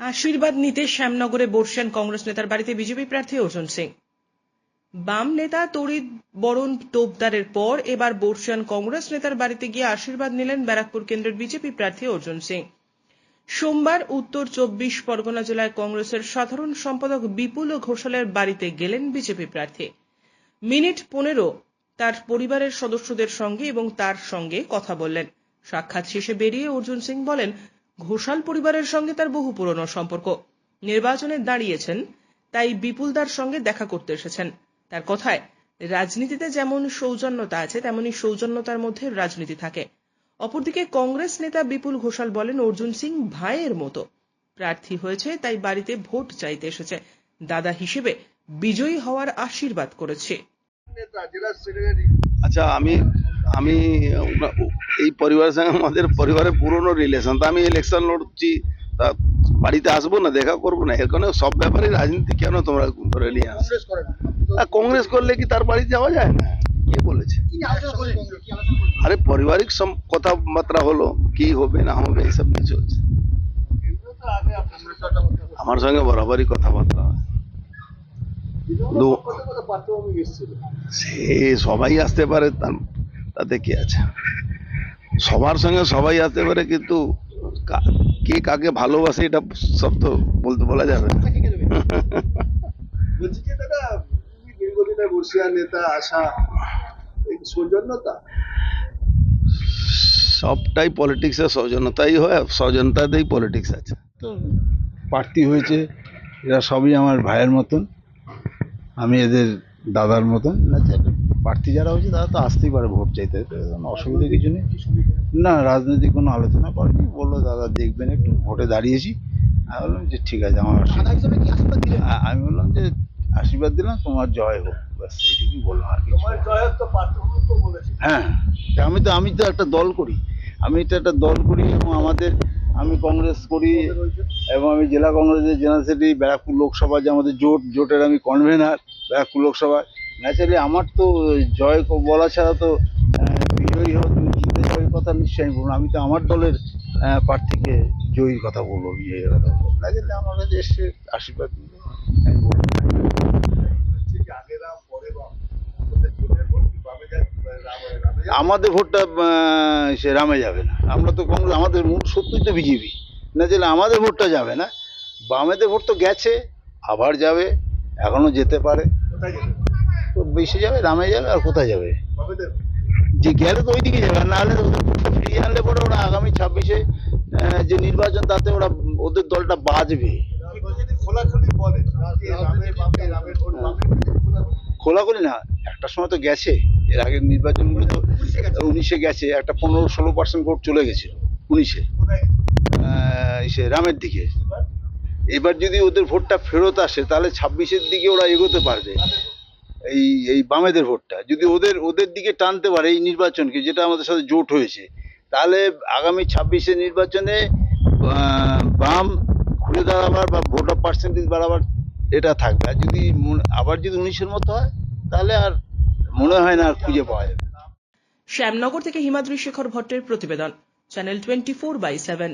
আশীর্বাদ নিতে শ্যামনগরে বর্ষেন কংগ্রেস নেতার বাড়িতে বিজেপি প্রার্থী অর্জুন সিং। বাম নেতা তরিৎ বরণ তোপদারের পর এবার বর্ষিয়ান কংগ্রেস নেতার বাড়িতে গিয়ে আশীর্বাদ নিলেন ব্যারাকপুর কেন্দ্রের বিজেপি প্রার্থী অর্জুন সিং। সোমবার উত্তর চব্বিশ পরগনা জেলায় কংগ্রেসের সাধারণ সম্পাদক বিপুল ঘোষালের বাড়িতে গেলেন বিজেপি প্রার্থী। মিনিট পনেরো তার পরিবারের সদস্যদের সঙ্গে এবং তার সঙ্গে কথা বললেন। সাক্ষাৎ শেষে বেরিয়ে অর্জুন সিং বলেন ঘোষাল পরিবারের সঙ্গে তার বহু পুরনো সম্পর্ক। নির্বাচনে দাঁড়িয়েছেন, তাই বিপুলদার সঙ্গে দেখা করতে এসেছেন। তার কথায়, রাজনীতিতে যেমন সৌজন্যতা আছে, তেমনি সৌজন্যতার মধ্যে রাজনীতি থাকে। অপরদিকে কংগ্রেস নেতা বিপুল ঘোষাল বলেন, অর্জুন সিং ভাইয়ের মতো। প্রার্থী হয়েছে, তাই বাড়িতে ভোট চাইতে এসেছে। দাদা হিসেবে বিজয়ী হওয়ার আশীর্বাদ করেছে। আচ্ছা আমি আমি এই পরিবারের সঙ্গে আমাদের পরিবারের পুরনো রিলেশন তা আমি ইলেকশন লড়ছি তা বাড়িতে আসব না দেখা করব না? এখানে সব ব্যাপারে রাজনীতি কেন তোমরা ধরে নিয়ে আস? কংগ্রেস করলে কি তার বাড়ি যাওয়া যায়? না কে বলেছে? আরে পারিবারিক কথাবার্তা হলো কি হবে না হবে এইসব নিয়ে চলছে আমার সঙ্গে বরাবরই কথাবার্তা হয়। সে সবাই আসতে পারে তার- তাতে কি আছে? সবার সঙ্গে সবাই আসতে পারে কিন্তু কা- কে কাকে ভালোবাসে এটা সব তো বলতে বলা যাবে না। বলছি যে দাদা তুমি দীর্ঘদিনের বর্ষিয়ার নেতা আশা সৌজন্যতা? সবটাই পলিটিক্সের সৌজন্যতাই হয় সৌজন্যতাতেই পলিটিক্স আছে। তো প্রার্থী হয়েছে এরা সবই আমার ভাইয়ের মতন আমি এদের দাদার মতন। না যে প্রার্থী যারা হয়েছে তারা তো আসতেই পারে ভোট চাইতে। অসুবিধা কিছু নেই। না রাজনৈতিক কোনো আলোচনা করেনি। বলল দাদা দেখবেন একটু ভোটে দাঁড়িয়েছি। আমি বললাম যে ঠিক আছে আমার আমি বললাম যে আশীর্বাদ দিলাম তোমার জয় হোক। ব্যাস এইটুকুই বললাম আর বলেছে। হ্যাঁ আমি তো আমি তো একটা দল করি। আমি তো একটা দল করি এবং আমাদের আমি কংগ্রেস করি এবং আমি জেলা কংগ্রেসের জেনারেল সেক্রেটারি ব্যারাকপুর লোকসভা যে আমাদের জোট জোটের আমি কনভেনার ব্যারাকপুর লোকসভা ন্যাচারালি আমার তো জয় বলা ছাড়া তো বিজয়ী হোক জিতে জয়ের কথা নিশ্চয়ই আমি বলব আমি তো আমার দলের প্রার্থীকে জয়ীর কথা বলব, বিজয়ীর কথা বলব। ন্যাচারালি আমার কাছে এসে আশীর্বাদ আমি আমাদের ভোটটা সে রামে যাবে না। আমরা তো কংগ্রেস, আমাদের মূল সত্যই তো বিজেপি। না যে আমাদের ভোটটা যাবে না। বামেদের ভোট তো গেছে, আবার যাবে, এখনও যেতে পারে। বেশি যাবে রামে যাবে আর কোথায় যাবে? যে গেলে তো ওইদিকে যাবে না হলে ওদের ফিরিয়ে আনলে পরে ওরা আগামী ছাব্বিশে যে নির্বাচন, তাতে ওরা ওদের দলটা বাঁচবে যদি খোলাখুলি না, একটা সময় তো গেছে, এর আগের নির্বাচনগুলো তো উনিশে গেছে। একটা পনেরো ষোলো পার্সেন্ট ভোট চলে গেছে উনিশে। ইসে রামের দিকে। এবার যদি ওদের ভোটটা ফেরত আসে, তাহলে ছাব্বিশের দিকে ওরা এগোতে পারবে। এই এই বামেদের ভোটটা। যদি ওদের ওদের দিকে টানতে পারে এই নির্বাচনকে, যেটা আমাদের সাথে জোট হয়েছে, তাহলে আগামী ছাব্বিশের নির্বাচনে বাম ঘুরে দাঁড়াবার বা ভোটার পার্সেন্টেজ বাড়াবার এটা থাকবে। আর যদি আবার যদি উনিশের মতো হয়, তাহলে আর মনে হয় না আর খুঁজে পাওয়া যাবে। শ্যামনগর থেকে হিমাদ্রি শেখর ভট্টের প্রতিবেদন, channel twenty four by seven.